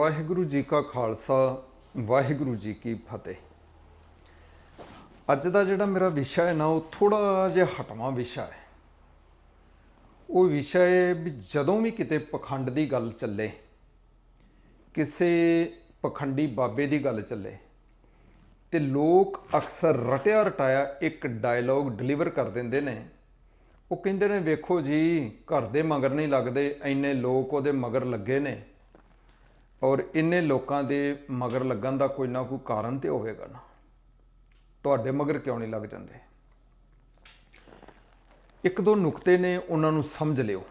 ਵਾਹਿਗੁਰੂ ਜੀ ਕਾ ਖਾਲਸਾ, ਵਾਹਿਗੁਰੂ ਜੀ ਕੀ ਫਤਿਹ। ਅੱਜ ਦਾ ਜਿਹੜਾ ਮੇਰਾ ਵਿਸ਼ਾ ਹੈ ਨਾ, ਉਹ ਥੋੜਾ ਜਿਹਾ ਹਟਵਾਂ ਵਿਸ਼ਾ ਹੈ। ਉਹ ਵਿਸ਼ਾ ਹੈ ਵੀ ਜਦੋਂ ਵੀ ਕਿਤੇ ਪਖੰਡ ਦੀ ਗੱਲ ਚੱਲੇ, ਕਿਸੇ ਪਖੰਡੀ ਬਾਬੇ ਦੀ ਗੱਲ ਚੱਲੇ, ਤੇ ਲੋਕ ਅਕਸਰ ਰਟਿਆ ਰਟਾਇਆ ਇੱਕ ਡਾਇਲੌਗ ਡਿਲੀਵਰ ਕਰ ਦਿੰਦੇ ਨੇ। ਉਹ ਕਹਿੰਦੇ ਨੇ, ਵੇਖੋ ਜੀ, ਘਰ ਦੇ ਮਗਰ ਨਹੀਂ ਲੱਗਦੇ, ਇੰਨੇ ਲੋਕ ਉਹਦੇ ਮਗਰ ਲੱਗੇ ਨੇ। ਔਰ ਇੰਨੇ ਲੋਕਾਂ ਦੇ ਮਗਰ ਲੱਗਣ ਦਾ ਕੋਈ ਨਾ ਕੋਈ ਕਾਰਨ ਤੇ ਹੋਵੇਗਾ ਨਾ। ਤੁਹਾਡੇ ਮਗਰ ਕਿਉਂ ਨਹੀਂ ਲੱਗ ਜਾਂਦੇ? ਇੱਕ ਦੋ ਨੁਕਤੇ ਨੇ ਉਹਨਾਂ ਨੂੰ ਸਮਝ ਲਿਓ।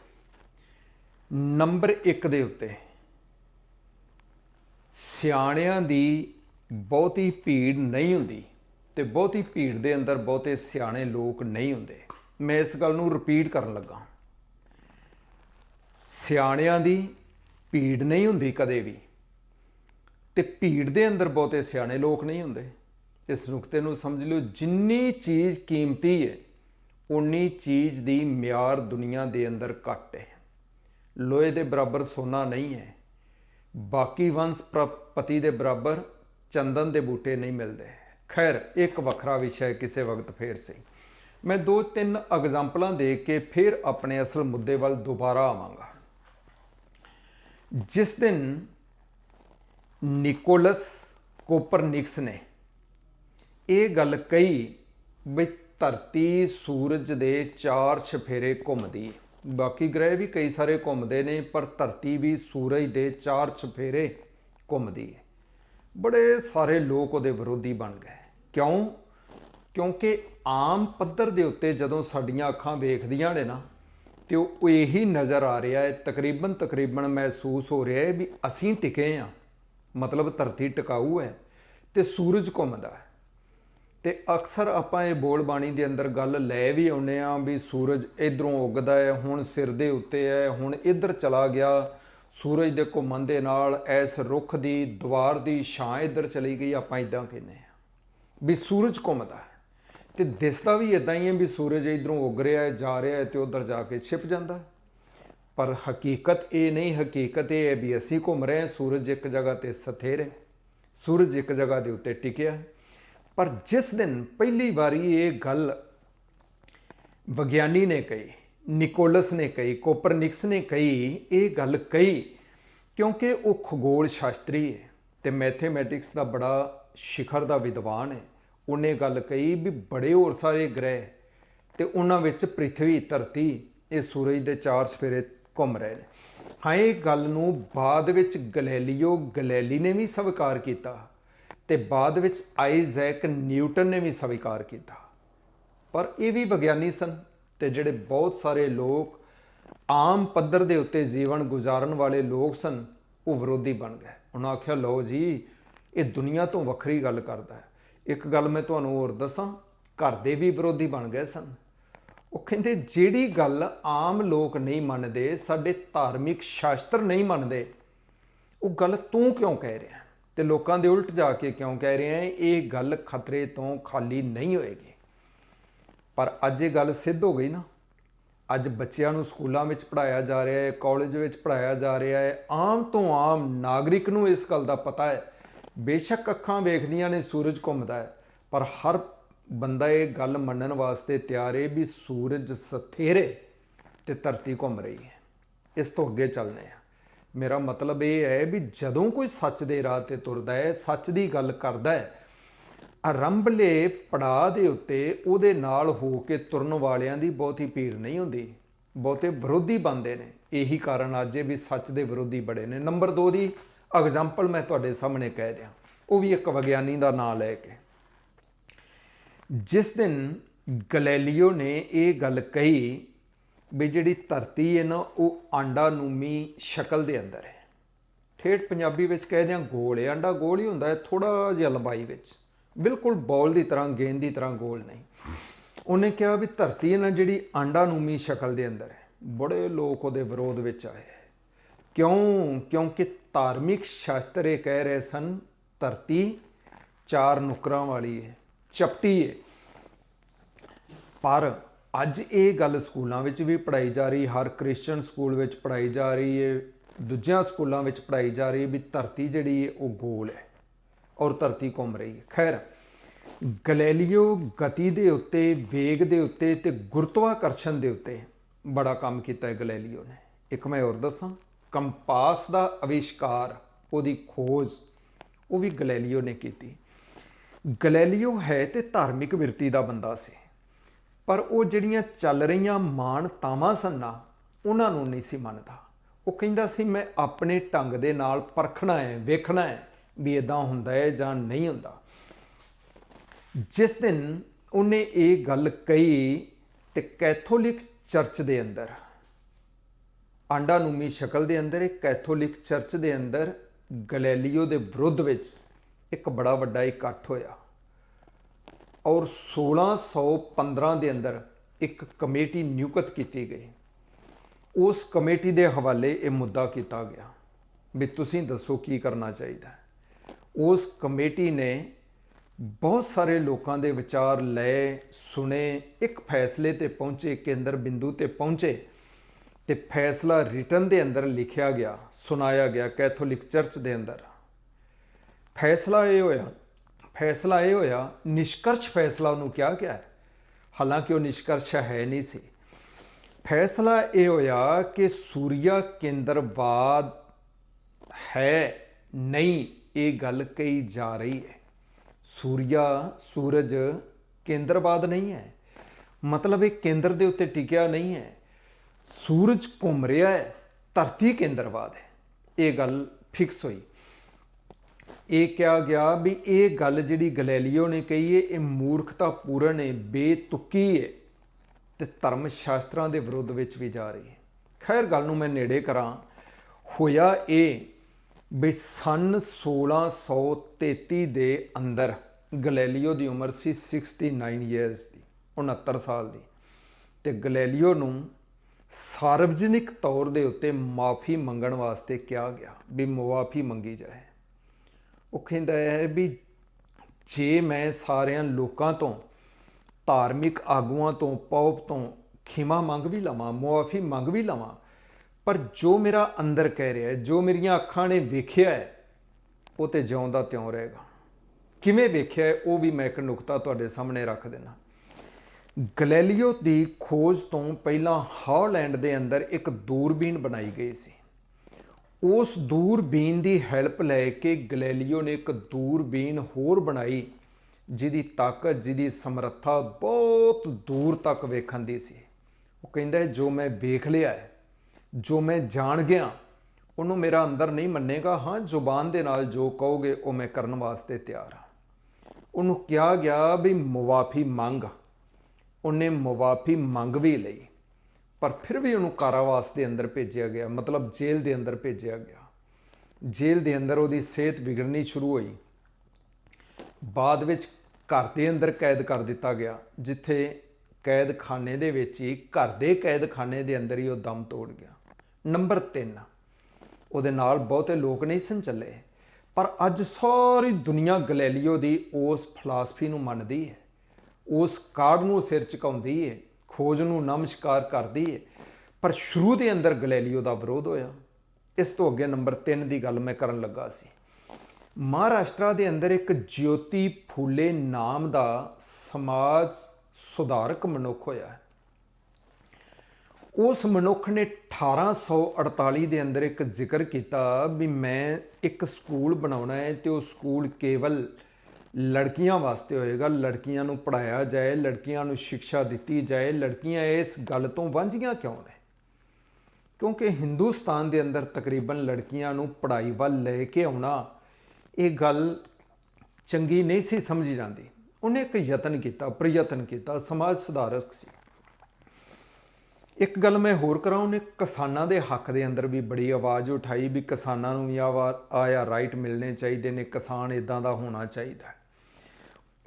ਨੰਬਰ 1 ਦੇ ਉੱਤੇ, ਸਿਆਣਿਆਂ ਦੀ ਬਹੁਤੀ ਭੀੜ ਨਹੀਂ ਹੁੰਦੀ ਤੇ ਬਹੁਤੀ ਭੀੜ ਦੇ ਅੰਦਰ ਬਹੁਤੇ ਸਿਆਣੇ ਲੋਕ ਨਹੀਂ ਹੁੰਦੇ। ਮੈਂ ਇਸ ਗੱਲ ਨੂੰ ਰਿਪੀਟ ਕਰਨ ਲੱਗਾ। ਸਿਆਣਿਆਂ ਦੀ ਭੀੜ ਨਹੀਂ ਹੁੰਦੀ ਕਦੇ ਵੀ। ਤੇ ਭੀੜ ਦੇ ਅੰਦਰ ਬਹੁਤੇ ਸਿਆਣੇ ਲੋਕ ਨਹੀਂ ਹੁੰਦੇ। ਇਸ ਨੁਕਤੇ ਨੂੰ ਸਮਝ ਲਿਓ, ਜਿੰਨੀ ਚੀਜ਼ ਕੀਮਤੀ ਹੈ ਉਨੀ ਚੀਜ਼ ਦੀ ਮਿਆਰ ਦੁਨੀਆ ਦੇ ਅੰਦਰ ਘੱਟ ਹੈ ਲੋਹੇ ਦੇ ਬਰਾਬਰ ਸੋਨਾ ਨਹੀਂ ਹੈ ਬਾਕੀ ਵੰਸ ਪ੍ਰਾਪਤੀ ਦੇ ਬਰਾਬਰ ਚੰਦਨ ਦੇ ਬੂਟੇ ਨਹੀਂ ਮਿਲਦੇ। ਖੈਰ, ਇੱਕ ਵੱਖਰਾ ਵਿਸ਼ਾ ਕਿਸੇ ਵਕਤ ਫੇਰ ਸਹੀ। ਮੈਂ ਦੋ ਤਿੰਨ ਐਗਜ਼ਾਮਪਲਾਂ ਦੇ ਕੇ ਫਿਰ ਆਪਣੇ ਅਸਲ ਮੁੱਦੇ ਵੱਲ ਦੁਬਾਰਾ ਆਵਾਂਗਾ। ਜਿਸ ਦਿਨ ਨਿਕੋਲਸ ਕੋਪਰਨਿਕਸ ਨੇ ਇਹ ਗੱਲ ਕਹੀ ਵੀ ਧਰਤੀ ਸੂਰਜ ਦੇ ਚਾਰ ਛਫੇਰੇ ਘੁੰਮਦੀ ਹੈ। ਬਾਕੀ ਗ੍ਰਹਿ ਵੀ ਕਈ ਸਾਰੇ ਘੁੰਮਦੇ ਨੇ, ਪਰ ਧਰਤੀ ਵੀ ਸੂਰਜ ਦੇ ਚਾਰ ਛਫੇਰੇ ਘੁੰਮਦੀ ਹੈ। ਬੜੇ ਸਾਰੇ ਲੋਕ ਉਹਦੇ ਵਿਰੋਧੀ ਬਣ ਗਏ। ਕਿਉਂ? ਕਿਉਂਕਿ ਆਮ ਪੱਧਰ ਦੇ ਉੱਤੇ ਜਦੋਂ ਸਾਡੀਆਂ ਅੱਖਾਂ ਵੇਖਦੀਆਂ ਨੇ ਨਾ ਤੇ ਉਹ ਇਹੀ ਨਜ਼ਰ ਆ ਰਿਹਾ ਹੈ, ਤਕਰੀਬਨ ਤਕਰੀਬਨ ਮਹਿਸੂਸ ਹੋ ਰਿਹਾ ਹੈ ਵੀ ਅਸੀਂ ਟਿਕੇ ਆ ਮਤਲਬ ਧਰਤੀ ਟਿਕਾਊ ਹੈ ਤੇ ਸੂਰਜ ਘੁੰਮਦਾ ਹੈ। ਤੇ ਅਕਸਰ ਆਪਾਂ ਇਹ ਬੋਲ ਬਾਣੀ ਦੇ ਅੰਦਰ ਗੱਲ ਲੈ ਵੀ ਆਉਨੇ ਆ ਵੀ ਸੂਰਜ ਇਧਰੋਂ ਉੱਗਦਾ ਹੈ, ਹੁਣ ਸਿਰ ਦੇ ਉੱਤੇ ਹੈ, ਹੁਣ ਇੱਧਰ ਚਲਾ ਗਿਆ। ਸੂਰਜ ਦੇ ਘੁੰਮਣ ਦੇ ਨਾਲ ਐਸ ਰੁੱਖ ਦੀ ਦੀਵਾਰ ਦੀ ਛਾਂ ਇੱਧਰ ਚਲੀ ਗਈ, ਆਪਾਂ ਇਦਾਂ ਕਹਿੰਦੇ ਆ ਵੀ ਸੂਰਜ ਘੁੰਮਦਾ ਤੇ ਦਿਸਦਾ ਵੀ ਇਦਾਂ ਹੀ ਹੈ ਵੀ ਸੂਰਜ ਇਧਰੋਂ ਉੱਗ ਰਿਹਾ ਹੈ, ਜਾ ਰਿਹਾ ਹੈ ਤੇ ਉਧਰ ਜਾ ਕੇ ਛਿਪ ਜਾਂਦਾ ਪਰ ਹਕੀਕਤ ਇਹ ਨਹੀਂ, ਹਕੀਕਤ ਇਹ ਹੈ ਵੀ ਅਸੀਂ ਘੁੰਮ ਰਹੇ ਹਾਂ, ਸੂਰਜ ਇੱਕ ਜਗ੍ਹਾ ਤੇ ਸਥਿਰ ਹੈ। ਸੂਰਜ ਇੱਕ ਜਗ੍ਹਾ ਦੇ ਉੱਤੇ ਟਿਕਿਆ ਹੈ। ਪਰ ਜਿਸ ਦਿਨ ਪਹਿਲੀ ਵਾਰੀ ਇਹ ਗੱਲ ਵਿਗਿਆਨੀ ਨੇ ਕਹੀ, ਨਿਕੋਲਸ ਨੇ ਕਹੀ, ਕੋਪਰਨਿਕਸ ਨੇ ਕਹੀ, ਇਹ ਗੱਲ ਕਹੀ, ਕਿਉਂਕਿ ਉਹ ਖਗੋਲ ਸ਼ਾਸਤਰੀ ਹੈ ਤੇ ਮੈਥਮੈਟਿਕਸ ਦਾ ਬੜਾ ਸ਼ਿਖਰ ਦਾ ਵਿਦਵਾਨ ਹੈ। ਉਹਨੇ ਗੱਲ ਕਹੀ ਵੀ ਬੜੇ ਹੋਰ ਸਾਰੇ ਗ੍ਰਹਿ ਤੇ ਉਹਨਾਂ ਵਿੱਚ ਪ੍ਰithvi ਧਰਤੀ, ਇਹ ਸੂਰਜ ਦੇ ਚਾਰ ਸਫੇਰੇ ਘੁੰਮ ਰਹੇ ਨੇ। ਹਾਂ, ਇਹ ਗੱਲ ਨੂੰ ਬਾਅਦ ਵਿੱਚ ਗੈਲੀਲੀਓ, ਗੈਲੀਲੀ ਨੇ ਵੀ ਸਵੀਕਾਰ ਕੀਤਾ ਤੇ ਬਾਅਦ ਵਿੱਚ ਆਈਜ਼ੈਕ ਨਿਊਟਨ ਨੇ ਵੀ ਸਵੀਕਾਰ ਕੀਤਾ। ਪਰ ਇਹ ਵੀ ਵਿਗਿਆਨੀ ਸਨ ਤੇ ਜਿਹੜੇ ਬਹੁਤ ਸਾਰੇ ਲੋਕ ਆਮ ਪੱਧਰ ਦੇ ਉੱਤੇ ਜੀਵਨ ਗੁਜ਼ਾਰਨ ਵਾਲੇ ਲੋਕ ਸਨ, ਉਹ ਵਿਰੋਧੀ ਬਣ ਗਏ। ਉਹਨਾਂ ਆਖਿਆ, ਲਓ ਜੀ, ਇਹ ਦੁਨੀਆ ਤੋਂ ਵੱਖਰੀ ਗੱਲ ਕਰਦਾ ਹੈ। ਇੱਕ ਗੱਲ ਮੈਂ ਤੁਹਾਨੂੰ ਹੋਰ ਦੱਸਾਂ, ਘਰ ਦੇ ਵੀ ਵਿਰੋਧੀ ਬਣ ਗਏ ਸਨ। ਉਹ ਕਹਿੰਦੇ, ਜਿਹੜੀ ਗੱਲ ਆਮ ਲੋਕ ਨਹੀਂ ਮੰਨਦੇ, ਸਾਡੇ ਧਾਰਮਿਕ ਸ਼ਾਸਤਰ ਨਹੀਂ ਮੰਨਦੇ, ਉਹ ਗੱਲ ਤੂੰ ਕਿਉਂ ਕਹਿ ਰਿਹਾ ਤੇ ਲੋਕਾਂ ਦੇ ਉਲਟ ਜਾ ਕੇ ਕਿਉਂ ਕਹਿ ਰਿਹਾ ਹੈ, ਇਹ ਗੱਲ ਖਤਰੇ ਤੋਂ ਖਾਲੀ ਨਹੀਂ ਹੋਏਗੀ। ਪਰ ਅੱਜ ਇਹ ਗੱਲ ਸਿੱਧ ਹੋ ਗਈ ਨਾ। ਅੱਜ ਬੱਚਿਆਂ ਨੂੰ ਸਕੂਲਾਂ ਵਿੱਚ ਪੜਾਇਆ ਜਾ ਰਿਹਾ ਹੈ, ਕਾਲਜ ਵਿੱਚ ਪੜਾਇਆ ਜਾ ਰਿਹਾ ਹੈ। ਆਮ ਤੋਂ ਆਮ ਨਾਗਰਿਕ ਨੂੰ ਇਸ ਗੱਲ ਦਾ ਪਤਾ ਹੈ ਬੇਸ਼ੱਕ ਅੱਖਾਂ ਵੇਖਦੀਆਂ ਨੇ, ਸੂਰਜ ਘੁੰਮਦਾ ਹੈ, ਪਰ ਹਰ ਬੰਦਾ ਇਹ ਗੱਲ ਮੰਨਣ ਵਾਸਤੇ ਤਿਆਰ ਹੈ ਵੀ ਸੂਰਜ ਸਥੇਰੇ ਹੈ ਤੇ ਧਰਤੀ ਘੁੰਮ ਰਹੀ ਹੈ। ਇਸ ਤੋਂ ਅੱਗੇ ਚੱਲਨੇ ਆ ਮੇਰਾ ਮਤਲਬ ਇਹ ਹੈ ਵੀ ਜਦੋਂ ਕੋਈ ਸੱਚ ਦੇ ਰਾਹ ਤੇ ਤੁਰਦਾ ਹੈ, ਸੱਚ ਦੀ ਗੱਲ ਕਰਦਾ ਹੈ ਆਰੰਭਲੇ ਪੜਾਅ ਦੇ ਉੱਤੇ ਉਹਦੇ ਨਾਲ ਹੋ ਕੇ ਤੁਰਨ ਵਾਲਿਆਂ ਦੀ ਬਹੁਤੀ ਭੀੜ ਨਹੀਂ ਹੁੰਦੀ। ਬਹੁਤੇ ਵਿਰੋਧੀ ਬਣਦੇ ਨੇ। ਇਹੀ ਕਾਰਨ ਅੱਜ ਵੀ ਸੱਚ ਦੇ ਵਿਰੋਧੀ ਬੜੇ ਨੇ। ਨੰਬਰ 2 ਦੀ ਐਗਜ਼ਾਮਪਲ ਮੈਂ ਤੁਹਾਡੇ ਸਾਹਮਣੇ ਕਹਿ ਦਿਆਂ ਉਹ ਵੀ ਇੱਕ ਵਿਗਿਆਨੀ ਦਾ ਨਾਮ ਲੈ ਕੇ। ਜਿਸ ਦਿਨ ਗੈਲੀਲੀਓ ਨੇ ਇਹ ਗੱਲ ਕਹੀ ਵੀ ਜਿਹੜੀ ਧਰਤੀ ਹੈ ਨਾ, ਉਹ ਆਂਡਾ ਨੂਮੀ ਸ਼ਕਲ ਦੇ ਅੰਦਰ ਹੈ। ਠੇਠ ਪੰਜਾਬੀ ਵਿੱਚ ਕਹਿੰਦੇ ਆ ਗੋਲ ਹੈ। ਆਂਡਾ ਗੋਲ ਹੀ ਹੁੰਦਾ ਹੈ ਥੋੜਾ ਜਿਹਾ ਲੰਬਾਈ ਵਿੱਚ। ਬਿਲਕੁਲ ਬੋਲ ਦੀ ਤਰ੍ਹਾਂ, ਗੇਂਦ ਦੀ ਤਰ੍ਹਾਂ ਗੋਲ ਨਹੀਂ। ਉਹਨੇ ਕਿਹਾ ਵੀ ਧਰਤੀ ਹੈ ਨਾ, ਜਿਹੜੀ ਆਂਡਾ ਨੂਮੀ ਸ਼ਕਲ ਦੇ ਅੰਦਰ ਹੈ। ਬੜੇ ਲੋਕ ਉਹਦੇ ਵਿਰੋਧ ਵਿੱਚ ਆਏ। ਕਿਉਂ, ਕਿਉਂਕਿ ਧਾਰਮਿਕ ਸ਼ਾਸਤਰ ਇਹ ਕਹਿ ਰਹੇ ਸਨ, ਧਰਤੀ ਚਾਰ ਨੁਕਰਾਂ ਵਾਲੀ ਹੈ, ਚਪਟੀ ਹੈ। ਪਰ ਅੱਜ ਇਹ ਗੱਲ ਸਕੂਲਾਂ ਵਿੱਚ ਵੀ ਪੜ੍ਹਾਈ ਜਾ ਰਹੀ, ਹਰ ਕ੍ਰਿਸਚੀਅਨ ਸਕੂਲ ਵਿੱਚ ਪੜ੍ਹਾਈ ਜਾ ਰਹੀ ਹੈ, ਦੂਜਿਆਂ ਸਕੂਲਾਂ ਵਿੱਚ ਪੜ੍ਹਾਈ ਜਾ ਰਹੀ ਹੈ ਵੀ ਧਰਤੀ ਜਿਹੜੀ ਹੈ ਉਹ ਗੋਲ ਹੈ ਔਰ ਧਰਤੀ ਘੁੰਮ ਰਹੀ ਹੈ। ਖੈਰ, ਗੈਲੀਲੀਓ ਗਤੀ ਦੇ ਉੱਤੇ, ਵੇਗ ਦੇ ਉੱਤੇ ਤੇ ਗੁਰਤਵਾਕਰਸ਼ਣ ਦੇ ਉੱਤੇ ਬੜਾ ਕੰਮ ਕੀਤਾ ਹੈ ਗੈਲੀਲੀਓ ਨੇ। ਇੱਕ ਮੈਂ ਹੋਰ ਦੱਸਾਂ। ਕੰਪਾਸ ਦਾ ਅਵਿਸ਼ਕਾਰ, ਉਹਦੀ ਖੋਜ, ਉਹ ਵੀ ਗੈਲੀਲੀਓ ਨੇ ਕੀਤੀ। ਗੈਲੀਲੀਓ ਹੈ ਤੇ ਧਾਰਮਿਕ ਵਿਰਤੀ ਦਾ ਬੰਦਾ ਸੀ, ਪਰ ਉਹ ਜਿਹੜੀਆਂ ਚੱਲ ਰਹੀਆਂ ਮਾਨਤਾਵਾਂ ਸਨ ਨਾ, ਉਹਨਾਂ ਨੂੰ ਨਹੀਂ ਸੀ ਮੰਨਦਾ। ਉਹ ਕਹਿੰਦਾ ਸੀ, ਮੈਂ ਆਪਣੇ ਢੰਗ ਦੇ ਨਾਲ ਪਰਖਣਾ ਹੈ, ਵੇਖਣਾ ਹੈ ਵੀ ਇਦਾਂ ਹੁੰਦਾ ਹੈ ਜਾਂ ਨਹੀਂ ਹੁੰਦਾ। ਜਿਸ ਦਿਨ ਉਹਨੇ ਇਹ ਗੱਲ ਕਹੀ ਤੇ ਕੈਥੋਲਿਕ ਚਰਚ ਦੇ ਅੰਦਰ ਆਂਡਾਨੂਮੀ ਸ਼ਕਲ ਦੇ ਅੰਦਰ, ਇੱਕ ਕੈਥੋਲਿਕ ਚਰਚ ਦੇ ਅੰਦਰ, ਗੈਲੀਲੀਓ ਦੇ ਵਿਰੁੱਧ ਵਿੱਚ ਇੱਕ ਬੜਾ ਵੱਡਾ ਇਕੱਠ ਹੋਇਆ। ਔਰ 1615 ਦੇ ਅੰਦਰ ਇੱਕ ਕਮੇਟੀ ਨਿਯੁਕਤ ਕੀਤੀ ਗਈ। ਉਸ ਕਮੇਟੀ ਦੇ ਹਵਾਲੇ ਇਹ ਮੁੱਦਾ ਕੀਤਾ ਗਿਆ ਵੀ ਤੁਸੀਂ ਦੱਸੋ ਕੀ ਕਰਨਾ ਚਾਹੀਦਾ ਉਸ ਕਮੇਟੀ ਨੇ ਬਹੁਤ ਸਾਰੇ ਲੋਕਾਂ ਦੇ ਵਿਚਾਰ ਲਏ, ਸੁਣੇ, ਇੱਕ ਫੈਸਲੇ ਤੇ ਪਹੁੰਚੇ, ਕੇਂਦਰ ਬਿੰਦੂ ਤੇ ਪਹੁੰਚੇ। ਤੇ ਫੈਸਲਾ ਰਿਟਨ ਦੇ ਅੰਦਰ ਲਿਖਿਆ ਗਿਆ, ਸੁਣਾਇਆ ਗਿਆ, ਕੈਥੋਲਿਕ ਚਰਚ ਦੇ ਅੰਦਰ। ਫੈਸਲਾ ਇਹ ਹੋਇਆ, ਫੈਸਲਾ ਇਹ ਹੋਇਆ, ਨਿਸ਼ਕਰਸ਼ ਫੈਸਲਾ ਉਹਨੂੰ ਕਿਹਾ ਗਿਆ ਹੈ। ਹਾਲਾਂਕਿ ਉਹ ਨਿਸ਼ਕਰਸ਼ ਹੈ ਨਹੀਂ ਸੀ। ਫੈਸਲਾ ਇਹ ਹੋਇਆ ਕਿ ਸੂਰਿਆ ਕੇਂਦਰਵਾਦ ਹੈ, ਨਹੀਂ, ਇਹ ਗੱਲ ਕਹੀ ਜਾ ਰਹੀ ਹੈ। ਸੂਰਿਆ, ਸੂਰਜ ਕੇਂਦਰਵਾਦ ਨਹੀਂ ਹੈ। ਮਤਲਬ ਇਹ ਕੇਂਦਰ ਦੇ ਉੱਤੇ ਟਿਕਿਆ ਨਹੀਂ ਹੈ। ਸੂਰਜ ਘੁੰਮ ਰਿਹਾ ਹੈ, ਧਰਤੀ ਕੇਂਦਰਵਾਦ ਹੈ। ਇਹ ਗੱਲ ਫਿਕਸ ਹੋਈ। ਇਹ ਕਿਹਾ ਗਿਆ ਵੀ ਇਹ ਗੱਲ ਜਿਹੜੀ ਗੈਲੀਲੀਓ ਨੇ ਕਹੀ ਹੈ, ਇਹ ਮੂਰਖਤਾ ਪੂਰਨ ਹੈ, ਬੇਤੁਕੀ ਹੈ ਤੇ ਧਰਮ ਸ਼ਾਸਤਰਾਂ ਦੇ ਵਿਰੁੱਧ ਵਿੱਚ ਵੀ ਜਾ ਰਹੀ ਹੈ। ਖੈਰ, ਗੱਲ ਨੂੰ ਮੈਂ ਨੇੜੇ ਕਰਾਂ। ਹੋਇਆ ਇਹ ਵੀ ਸਨ 1633 ਦੇ ਅੰਦਰ ਗੈਲੀਲੀਓ ਦੀ ਉਮਰ ਸੀ 69 ਇਅਰਸ ਦੀ 69 ਸਾਲ ਦੀ। ਤੇ ਗੈਲੀਲੀਓ ਨੂੰ ਸਾਰਵਜਨਿਕ ਤੌਰ ਦੇ ਉੱਤੇ ਮਾਫੀ ਮੰਗਣ ਵਾਸਤੇ ਕਿਹਾ ਗਿਆ ਵੀ ਮੁਆਫੀ ਮੰਗੀ ਜਾਏ। ਉਹ ਕਹਿੰਦਾ ਹੈ ਵੀ ਜੇ ਮੈਂ ਸਾਰਿਆਂ ਲੋਕਾਂ ਤੋਂ, ਧਾਰਮਿਕ ਆਗੂਆਂ ਤੋਂ, ਪੌਪ ਤੋਂ ਖਿਮਾ ਮੰਗ ਵੀ ਲਵਾਂ, ਮੁਆਫੀ ਮੰਗ ਵੀ ਲਵਾਂ, ਪਰ ਜੋ ਮੇਰਾ ਅੰਦਰ ਕਹਿ ਰਿਹਾ ਹੈ, ਜੋ ਮੇਰੀਆਂ ਅੱਖਾਂ ਨੇ ਵੇਖਿਆ ਹੈ, ਉਹ ਤੇ ਜਿਉਂਦਾ ਤਿਉਂ ਰਹੇਗਾ। ਕਿਵੇਂ ਵੇਖਿਆ ਉਹ ਵੀ ਮੈਂ ਇੱਕ ਨੁਕਤਾ ਤੁਹਾਡੇ ਸਾਹਮਣੇ ਰੱਖ ਦੇਣਾ ਗੈਲੀਲੀਓ ਦੀ ਖੋਜ ਤੋਂ ਪਹਿਲਾਂ ਹਾਲੈਂਡ ਦੇ ਅੰਦਰ ਇੱਕ ਦੂਰਬੀਨ ਬਣਾਈ ਗਈ ਸੀ। ਉਸ ਦੂਰਬੀਨ ਦੀ ਹੈਲਪ ਲੈ ਕੇ ਗੈਲੀਲੀਓ ਨੇ ਇੱਕ ਦੂਰਬੀਨ ਹੋਰ ਬਣਾਈ, ਜਿਹਦੀ ਤਾਕਤ, ਜਿਹਦੀ ਸਮਰੱਥਾ ਬਹੁਤ ਦੂਰ ਤੱਕ ਵੇਖਣ ਦੀ ਸੀ। ਉਹ ਕਹਿੰਦਾ, ਜੋ ਮੈਂ ਵੇਖ ਲਿਆ ਹੈ, ਜੋ ਮੈਂ ਜਾਣ ਗਿਆ, ਉਹਨੂੰ ਮੇਰਾ ਅੰਦਰ ਨਹੀਂ ਮੰਨੇਗਾ। ਹਾਂ, ਜ਼ੁਬਾਨ ਦੇ ਨਾਲ ਜੋ ਕਹੋਗੇ, ਉਹ ਮੈਂ ਕਰਨ ਵਾਸਤੇ ਤਿਆਰ ਹਾਂ। ਉਹਨੂੰ ਕਿਹਾ ਗਿਆ ਵੀ ਮੁਆਫੀ ਮੰਗ। ਉਹਨੇ ਮੁਆਫੀ ਮੰਗ ਵੀ ਲਈ, ਪਰ ਫਿਰ ਵੀ ਉਹਨੂੰ ਕਾਰਾਵਾਸ ਦੇ ਅੰਦਰ ਭੇਜਿਆ ਗਿਆ, ਮਤਲਬ ਜੇਲ੍ਹ ਦੇ ਅੰਦਰ ਭੇਜਿਆ ਗਿਆ। ਜੇਲ੍ਹ ਦੇ ਅੰਦਰ ਉਹਦੀ ਸਿਹਤ ਵਿਗੜਨੀ ਸ਼ੁਰੂ ਹੋਈ। ਬਾਅਦ ਵਿੱਚ ਘਰ ਦੇ ਅੰਦਰ ਕੈਦ ਕਰ ਦਿੱਤਾ ਗਿਆ, ਜਿੱਥੇ ਕੈਦਖਾਨੇ ਦੇ ਵਿੱਚ ਹੀ ਘਰ ਦੇ ਕੈਦਖਾਨੇ ਦੇ ਅੰਦਰ ਹੀ ਉਹ ਦਮ ਤੋੜ ਗਿਆ। ਨੰਬਰ 3 ਉਹਦੇ ਨਾਲ ਬਹੁਤੇ ਲੋਕ ਨਹੀਂ ਸੰ ਚੱਲੇ, ਪਰ ਅੱਜ ਸਾਰੀ ਦੁਨੀਆ ਗਲੈਲੀਓ ਦੀ ਉਸ ਫਲਸਫੀ ਨੂੰ ਮੰਨਦੀ ਹੈ। ਉਸ ਕਾਰਡ ਨੂੰ ਸਿਰ ਝੁਕਾਉਂਦੀ ਹੈ ਖੋਜ ਨੂੰ ਨਮਸਕਾਰ ਕਰਦੀ ਹੈ ਪਰ ਸ਼ੁਰੂ ਦੇ ਅੰਦਰ ਗੈਲੀਲੀਓ ਦਾ ਵਿਰੋਧ ਹੋਇਆ। ਇਸ ਤੋਂ ਅੱਗੇ ਨੰਬਰ 3 ਦੀ ਗੱਲ ਮੈਂ ਕਰਨ ਲੱਗਾ ਸੀ। ਮਹਾਰਾਸ਼ਟਰ ਦੇ ਅੰਦਰ ਇੱਕ ਜਯੋਤੀ ਫੂਲੇ ਨਾਮ ਦਾ ਸਮਾਜ ਸੁਧਾਰਕ ਮਨੁੱਖ ਹੋਇਆ ਹੈ। ਉਸ ਮਨੁੱਖ ਨੇ 1848 ਦੇ ਅੰਦਰ ਇੱਕ ਜ਼ਿਕਰ ਕੀਤਾ ਵੀ ਮੈਂ ਇੱਕ ਸਕੂਲ ਬਣਾਉਣਾ ਹੈ ਤੇ ਉਹ ਸਕੂਲ ਕੇਵਲ ਲੜਕੀਆਂ ਵਾਸਤੇ ਹੋਏਗਾ, ਲੜਕੀਆਂ ਨੂੰ ਪੜਾਇਆ ਜਾਏ, ਲੜਕੀਆਂ ਨੂੰ ਸਿੱਖਿਆ ਦਿੱਤੀ ਜਾਏ, ਲੜਕੀਆਂ ਇਸ ਗੱਲ ਤੋਂ ਵਾਂਝੀਆਂ ਕਿਉਂ ਨੇ? ਕਿਉਂਕਿ ਹਿੰਦੁਸਤਾਨ ਦੇ ਅੰਦਰ ਤਕਰੀਬਨ ਲੜਕੀਆਂ ਨੂੰ ਪੜ੍ਹਾਈ ਵੱਲ ਲੈ ਕੇ ਆਉਣਾ, ਇਹ ਗੱਲ ਚੰਗੀ ਨਹੀਂ ਸੀ, ਸਮਝੀ ਜਾਂਦੀ। ਉਹਨੇ ਇੱਕ ਯਤਨ ਕੀਤਾ, ਪ੍ਰਯਤਨ ਕੀਤਾ, ਸਮਾਜ ਸੁਧਾਰਕ ਸੀ। ਇੱਕ ਗੱਲ ਮੈਂ ਹੋਰ ਕਰਾਂ, ਉਹਨੇ ਕਿਸਾਨਾਂ ਦੇ ਹੱਕ ਦੇ ਅੰਦਰ ਵੀ ਬੜੀ ਆਵਾਜ਼ ਉਠਾਈ ਵੀ ਕਿਸਾਨਾਂ ਨੂੰ ਵੀ ਆਵਾ- ਆਇਆ ਰਾਈਟ ਮਿਲਣੇ ਚਾਹੀਦੇ ਨੇ, ਕਿਸਾਨ ਇਦਾਂ ਦਾ ਹੋਣਾ ਚਾਹੀਦਾ।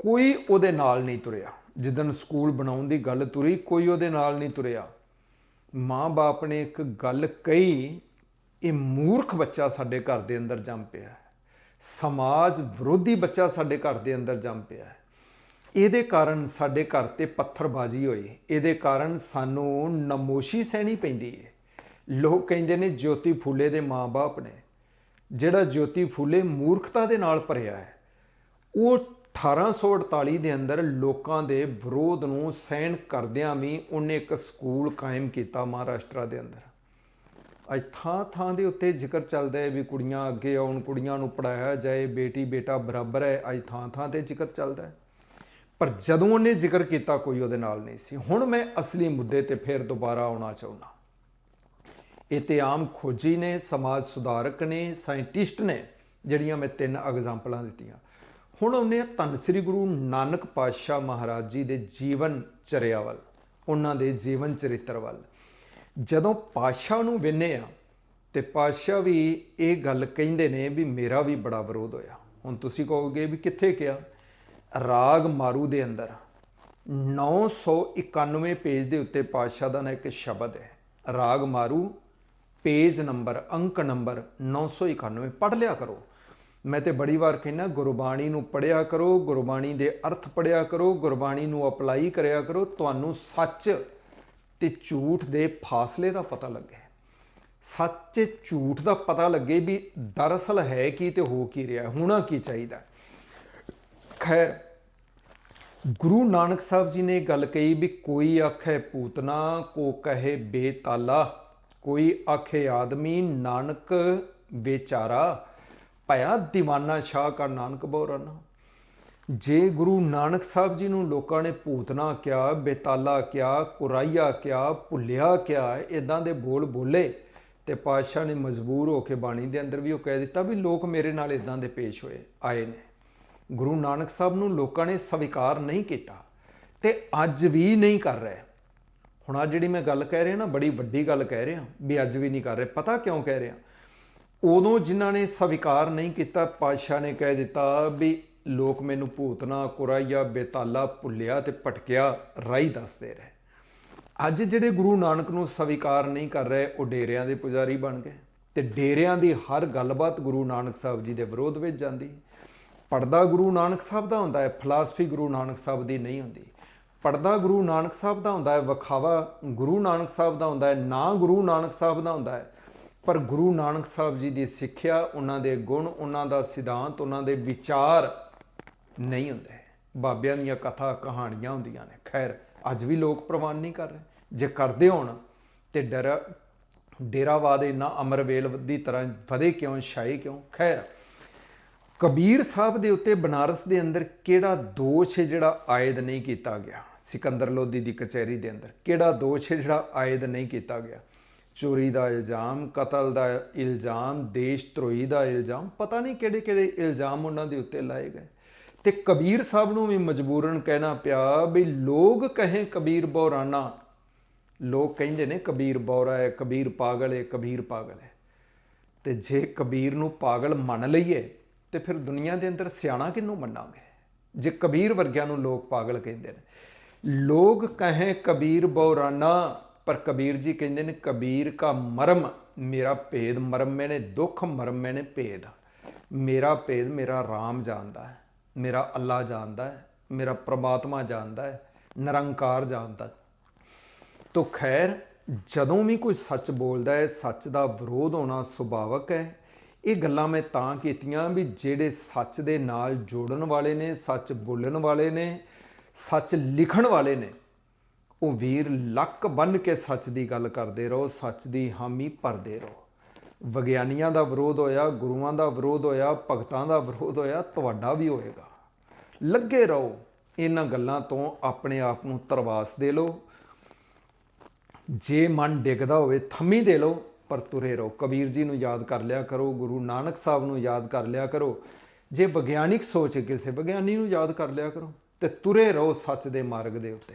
ਕੋਈ ਉਹਦੇ ਨਾਲ ਨਹੀਂ ਤੁਰਿਆ। ਜਿੱਦਨ ਸਕੂਲ ਬਣਾਉਣ ਦੀ ਗੱਲ ਤੁਰੀ, ਕੋਈ ਉਹਦੇ ਨਾਲ ਨਹੀਂ ਤੁਰਿਆ। ਮਾਂ-ਬਾਪ ਨੇ ਇੱਕ ਗੱਲ ਕਹੀ, ਇਹ ਮੂਰਖ ਬੱਚਾ ਸਾਡੇ ਘਰ ਦੇ ਅੰਦਰ ਜੰਮ ਪਿਆ ਹੈ। ਸਮਾਜ ਵਿਰੋਧੀ ਬੱਚਾ ਸਾਡੇ ਘਰ ਦੇ ਅੰਦਰ ਜੰਮ ਪਿਆ ਹੈ। ਇਹਦੇ ਕਾਰਨ ਸਾਡੇ ਘਰ ਤੇ ਪੱਥਰਬਾਜ਼ੀ ਹੋਈ। ਇਹਦੇ ਕਾਰਨ ਸਾਨੂੰ ਨਮੋਸ਼ੀ ਸਹਿਣੀ ਪੈਂਦੀ ਹੈ। ਲੋਕ ਕਹਿੰਦੇ ਨੇ ਜੋਤੀ ਫੂਲੇ ਦੇ ਮਾਂ-ਬਾਪ ਨੇ। ਜਿਹੜਾ ਜੋਤੀ ਫੂਲੇ ਮੂਰਖਤਾ ਦੇ ਨਾਲ ਭਰਿਆ ਹੈ, ਉਹ 1848 ਦੇ ਅੰਦਰ ਲੋਕਾਂ ਦੇ ਵਿਰੋਧ ਨੂੰ ਸਹਿਣ ਕਰਦਿਆਂ ਵੀ ਉਹਨੇ ਇੱਕ ਸਕੂਲ ਕਾਇਮ ਕੀਤਾ ਮਹਾਰਾਸ਼ਟਰ ਦੇ ਅੰਦਰ। ਅੱਜ ਥਾਂ ਥਾਂ ਦੇ ਉੱਤੇ ਜ਼ਿਕਰ ਚੱਲਦਾ ਹੈ ਵੀ ਕੁੜੀਆਂ ਅੱਗੇ ਆਉਣ, ਕੁੜੀਆਂ ਨੂੰ ਪੜਾਇਆ ਜਾਏ ਬੇਟੀ ਬੇਟਾ ਬਰਾਬਰ ਹੈ, ਅੱਜ ਥਾਂ ਥਾਂ ਤੇ ਜ਼ਿਕਰ ਚੱਲਦਾ ਹੈ। ਪਰ ਜਦੋਂ ਉਹਨੇ ਜ਼ਿਕਰ ਕੀਤਾ ਕੋਈ ਉਹਦੇ ਨਾਲ ਨਹੀਂ ਸੀ। ਹੁਣ ਮੈਂ ਅਸਲੀ ਮੁੱਦੇ ਤੇ ਫਿਰ ਦੁਬਾਰਾ ਆਉਣਾ ਚਾਹੁੰਦਾ। ਇਹ ਤੇ ਆਮ ਖੋਜੀ ਨੇ, ਸਮਾਜ ਸੁਧਾਰਕ ਨੇ, ਸਾਇੰਟਿਸਟ ਨੇ, ਜਿਹੜੀਆਂ ਮੈਂ ਤਿੰਨ ਐਗਜ਼ਾਮਪਲਾਂ ਦਿੱਤੀਆਂ। ਹੁਣ ਉਹਨੇ ਧੰਨ ਸ੍ਰੀ ਗੁਰੂ ਨਾਨਕ ਪਾਤਸ਼ਾਹ ਮਹਾਰਾਜ ਜੀ ਦੇ ਜੀਵਨ ਚਰਿਆ ਵੱਲ, ਉਹਨਾਂ ਦੇ ਜੀਵਨ ਚਰਿੱਤਰ ਵੱਲ। ਜਦੋਂ ਪਾਤਸ਼ਾਹ ਨੂੰ ਵੇਨੇ ਆ, ਤੇ ਪਾਤਸ਼ਾਹ ਵੀ ਇਹ ਗੱਲ ਕਹਿੰਦੇ ਨੇ ਵੀ ਮੇਰਾ ਵੀ ਬੜਾ ਵਿਰੋਧ ਹੋਇਆ। ਹੁਣ ਤੁਸੀਂ ਕਹੋਗੇ ਵੀ ਕਿੱਥੇ ਕਿਹਾ? ਰਾਗ ਮਾਰੂ ਦੇ ਅੰਦਰ। 991 ਪੇਜ ਦੇ ਉੱਤੇ ਪਾਤਸ਼ਾਹ ਦਾ ਨਾ ਇੱਕ ਸ਼ਬਦ ਹੈ, ਰਾਗ ਮਾਰੂ, ਪੇਜ ਨੰਬਰ, ਅੰਕ ਨੰਬਰ 991 ਪੜ੍ਹ ਲਿਆ ਕਰੋ। ਮੈਂ ਤੇ ਬੜੀ ਵਾਰ ਕਹਿੰਦਾ, ਗੁਰਬਾਣੀ ਨੂੰ ਪੜਿਆ ਕਰੋ, ਗੁਰਬਾਣੀ ਦੇ ਅਰਥ ਪੜਿਆ ਕਰੋ, ਗੁਰਬਾਣੀ ਨੂੰ ਅਪਲਾਈ ਕਰਿਆ ਕਰੋ, ਤੁਹਾਨੂੰ ਸੱਚ ਤੇ ਝੂਠ ਦੇ ਫਾਸਲੇ ਦਾ ਪਤਾ ਲੱਗੇ। ਸੱਚ ਤੇ ਝੂਠ ਦਾ ਪਤਾ ਲੱਗੇ ਵੀ ਦਰਅਸਲ ਹੈ ਕੀ ਤੇ ਹੋ ਕੀ ਰਿਹਾ, ਹੋਣਾ ਕੀ ਚਾਹੀਦਾ। ਖੈਰ, ਗੁਰੂ ਨਾਨਕ ਸਾਹਿਬ ਜੀ ਨੇ ਗੱਲ ਕਹੀ ਵੀ ਕੋਈ ਆਖੇ ਪੂਤਨਾ ਕੋ ਕਹੇ ਬੇਤਾਲਾ, ਕੋਈ ਆਖੇ ਆਦਮੀ, ਨਾਨਕ ਵਿਚਾਰਾ ਭਇਆ ਦੀਵਾਨਾ ਸ਼ਾਹ ਕਾ ਨਾਨਕ ਬੋਰਾਨਾ ਜੇ ਗੁਰੂ ਨਾਨਕ ਸਾਹਿਬ ਜੀ ਨੂੰ ਲੋਕਾਂ ਨੇ ਭੂਤਨਾ ਕਿਹਾ, ਬੇਤਾਲਾ ਕਿਹਾ, ਕੁਰਾਈਆ ਕਿਹਾ, ਭੁੱਲਿਆ ਕਿਹਾ ਇਦਾਂ ਦੇ ਬੋਲ ਬੋਲੇ ਤੇ ਪਾਤਸ਼ਾਹ ਨੇ ਮਜਬੂਰ ਹੋ ਕੇ ਬਾਣੀ ਦੇ ਅੰਦਰ ਵੀ ਉਹ ਕਹਿ ਦਿੱਤਾ ਵੀ ਲੋਕ ਮੇਰੇ ਨਾਲ ਇਦਾਂ ਦੇ ਪੇਸ਼ ਹੋਏ, ਆਏ ਨੇ। ਗੁਰੂ ਨਾਨਕ ਸਾਹਿਬ ਨੂੰ ਲੋਕਾਂ ਨੇ ਸਵੀਕਾਰ ਨਹੀਂ ਕੀਤਾ ਤੇ ਅੱਜ ਵੀ ਨਹੀਂ ਕਰ ਰਹੇ। ਹੁਣ ਆ ਜਿਹੜੀ ਮੈਂ ਗੱਲ ਕਹਿ ਰਿਹਾ ਨਾ, ਬੜੀ ਵੱਡੀ ਗੱਲ ਕਹਿ ਰਿਹਾ ਵੀ ਅੱਜ ਵੀ ਨਹੀਂ ਕਰ ਰਹੇ। ਪਤਾ ਕਿਉਂ ਕਹਿ ਰਿਹਾ? ਉਦੋਂ ਜਿਨ੍ਹਾਂ ਨੇ ਸਵੀਕਾਰ ਨਹੀਂ ਕੀਤਾ, ਪਾਤਸ਼ਾਹ ਨੇ ਕਹਿ ਦਿੱਤਾ ਵੀ ਲੋਕ ਮੈਨੂੰ ਭੂਤਨਾ ਕੁਰਾਈਆ, ਬੇਤਾਲਾ ਭੁੱਲਿਆ ਤੇ ਭਟਕਿਆ, ਰਾਈ ਦੱਸਦੇ ਰਹੇ। ਅੱਜ ਜਿਹੜੇ ਗੁਰੂ ਨਾਨਕ ਨੂੰ ਸਵੀਕਾਰ ਨਹੀਂ ਕਰ ਰਹੇ, ਉਹ ਡੇਰਿਆਂ ਦੇ ਪੁਜਾਰੀ ਬਣ ਗਏ ਤੇ ਡੇਰਿਆਂ ਦੀ ਹਰ ਗੱਲਬਾਤ ਗੁਰੂ ਨਾਨਕ ਸਾਹਿਬ ਜੀ ਦੇ ਵਿਰੋਧ ਵਿੱਚ ਜਾਂਦੀ। ਪੜਦਾ ਗੁਰੂ ਨਾਨਕ ਸਾਹਿਬ ਦਾ ਹੁੰਦਾ ਹੈ, ਫਲਸਫੀ ਗੁਰੂ ਨਾਨਕ ਸਾਹਿਬ ਦੀ ਨਹੀਂ ਹੁੰਦੀ। ਪੜਦਾ ਗੁਰੂ ਨਾਨਕ ਸਾਹਿਬ ਦਾ ਹੁੰਦਾ ਹੈ, ਵਿਖਾਵਾ ਗੁਰੂ ਨਾਨਕ ਸਾਹਿਬ ਦਾ ਹੁੰਦਾ ਹੈ, ਨਾ ਗੁਰੂ ਨਾਨਕ ਸਾਹਿਬ ਦਾ ਹੁੰਦਾ ਹੈ। ਪਰ ਗੁਰੂ ਨਾਨਕ ਸਾਹਿਬ ਜੀ ਦੀ ਸਿੱਖਿਆ, ਉਹਨਾਂ ਦੇ ਗੁਣ, ਉਹਨਾਂ ਦਾ ਸਿਧਾਂਤ, ਉਹਨਾਂ ਦੇ ਵਿਚਾਰ ਨਹੀਂ ਹੁੰਦੇ। ਬਾਬਿਆਂ ਦੀਆਂ ਕਥਾ ਕਹਾਣੀਆਂ ਹੁੰਦੀਆਂ ਨੇ। ਖੈਰ, ਅੱਜ ਵੀ ਲੋਕ ਪ੍ਰਵਾਨ ਨਹੀਂ ਕਰ ਰਹੇ। ਜੇ ਕਰਦੇ ਹੋਣ ਤੇ ਡਰ ਡੇਰਾਵਾਦ ਇੰਨਾ ਅਮਰਵੇਲ ਦੀ ਤਰ੍ਹਾਂ ਵਧੇ ਕਿਉਂ, ਛਾਏ ਕਿਉਂ? ਖੈਰ, ਕਬੀਰ ਸਾਹਿਬ ਦੇ ਉੱਤੇ ਬਨਾਰਸ ਦੇ ਅੰਦਰ ਕਿਹੜਾ ਦੋਸ਼ ਹੈ ਜਿਹੜਾ ਆਇਦ ਨਹੀਂ ਕੀਤਾ ਗਿਆ? ਸਿਕੰਦਰ ਲੋਧੀ ਦੀ ਕਚਹਿਰੀ ਦੇ ਅੰਦਰ ਕਿਹੜਾ ਦੋਸ਼ ਹੈ ਜਿਹੜਾ ਆਇਦ ਨਹੀਂ ਕੀਤਾ ਗਿਆ? ਚੋਰੀ ਦਾ ਇਲਜ਼ਾਮ, ਕਤਲ ਦਾ ਇਲਜ਼ਾਮ, ਦੇਸ਼ ਧਰੋਹੀ ਦਾ ਇਲਜ਼ਾਮ, ਪਤਾ ਨਹੀਂ ਕਿਹੜੇ ਕਿਹੜੇ ਇਲਜ਼ਾਮ ਉਹਨਾਂ ਦੇ ਉੱਤੇ ਲਾਏ ਗਏ। ਤੇ ਕਬੀਰ ਸਾਹਿਬ ਨੂੰ ਵੀ ਮਜਬੂਰਨ ਕਹਿਣਾ ਪਿਆ ਵੀ ਲੋਕ ਕਹੇ ਕਬੀਰ ਬੌਰਾਨਾ। ਲੋਕ ਕਹਿੰਦੇ ਨੇ ਕਬੀਰ ਬੌਰਾ ਹੈ, ਕਬੀਰ ਪਾਗਲ ਹੈ, ਕਬੀਰ ਪਾਗਲ ਹੈ। ਤੇ ਜੇ ਕਬੀਰ ਨੂੰ ਪਾਗਲ ਮੰਨ ਲਈਏ, ਤੇ ਫਿਰ ਦੁਨੀਆ ਦੇ ਅੰਦਰ ਸਿਆਣਾ ਕਿਹਨੂੰ ਮੰਨਾਂਗੇ? ਜੇ ਕਬੀਰ ਵਰਗਿਆਂ ਨੂੰ ਲੋਕ ਪਾਗਲ ਕਹਿੰਦੇ ਨੇ। ਲੋਕ ਕਹੇ ਕਬੀਰ ਬੌਰਾਨਾ ਪਰ ਕਬੀਰ ਜੀ ਕਹਿੰਦੇ ਨੇ, ਕਬੀਰ ਕਾ ਮਰਮ, ਮੇਰਾ ਭੇਦ ਮਰਮ ਮੈਨੇ ਦੁੱਖ ਮਰਮ ਮੈਨੇ ਭੇਦ। ਮੇਰਾ ਭੇਦ ਮੇਰਾ ਰਾਮ ਜਾਣਦਾ ਹੈ, ਮੇਰਾ ਅੱਲਾ ਜਾਣਦਾ ਹੈ, ਮੇਰਾ ਪ੍ਰਮਾਤਮਾ ਜਾਣਦਾ ਹੈ, ਨਿਰੰਕਾਰ ਜਾਣਦਾ ਹੈ। ਤੋ ਖੈਰ, ਜਦੋਂ ਵੀ ਕੋਈ ਸੱਚ ਬੋਲਦਾ ਹੈ, ਸੱਚ ਦਾ ਵਿਰੋਧ ਹੋਣਾ ਸੁਭਾਵਕ ਹੈ। ਇਹ ਗੱਲਾਂ ਮੈਂ ਤਾਂ ਕੀਤੀਆਂ ਵੀ ਜਿਹੜੇ ਸੱਚ ਦੇ ਨਾਲ ਜੋੜਨ ਵਾਲੇ ਨੇ, ਸੱਚ ਬੋਲਣ ਵਾਲੇ ਨੇ, ਸੱਚ ਲਿਖਣ ਵਾਲੇ ਨੇ ਉਹ ਵੀਰ ਲੱਕ ਬੰਨ ਕੇ ਸੱਚ ਦੀ ਗੱਲ ਕਰਦੇ ਰਹੋ, ਸੱਚ ਦੀ ਹਾਮੀ ਭਰਦੇ ਰਹੋ। ਵਿਗਿਆਨੀਆਂ ਦਾ ਵਿਰੋਧ ਹੋਇਆ, ਗੁਰੂਆਂ ਦਾ ਵਿਰੋਧ ਹੋਇਆ, ਭਗਤਾਂ ਦਾ ਵਿਰੋਧ ਹੋਇਆ, ਤੁਹਾਡਾ ਵੀ ਹੋਏਗਾ। ਲੱਗੇ ਰਹੋ, ਇਹਨਾਂ ਗੱਲਾਂ ਤੋਂ ਆਪਣੇ ਆਪ ਨੂੰ ਤਰਵਾਸ ਦੇ ਲਓ। ਜੇ ਮਨ ਡਿੱਗਦਾ ਹੋਵੇ, ਥੰਮੀ ਦੇ ਲਓ, ਪਰ ਤੁਰੇ ਰਹੋ। ਕਬੀਰ ਜੀ ਨੂੰ ਯਾਦ ਕਰ ਲਿਆ ਕਰੋ, ਗੁਰੂ ਨਾਨਕ ਸਾਹਿਬ ਨੂੰ ਯਾਦ ਕਰ ਲਿਆ ਕਰੋ। ਜੇ ਵਿਗਿਆਨਿਕ ਸੋਚ ਕਿਸੇ ਵਿਗਿਆਨੀ ਨੂੰ ਯਾਦ ਕਰ ਲਿਆ ਕਰੋ, ਤੇ ਤੁਰੇ ਰਹੋ ਸੱਚ ਦੇ ਮਾਰਗ ਦੇ ਉੱਤੇ।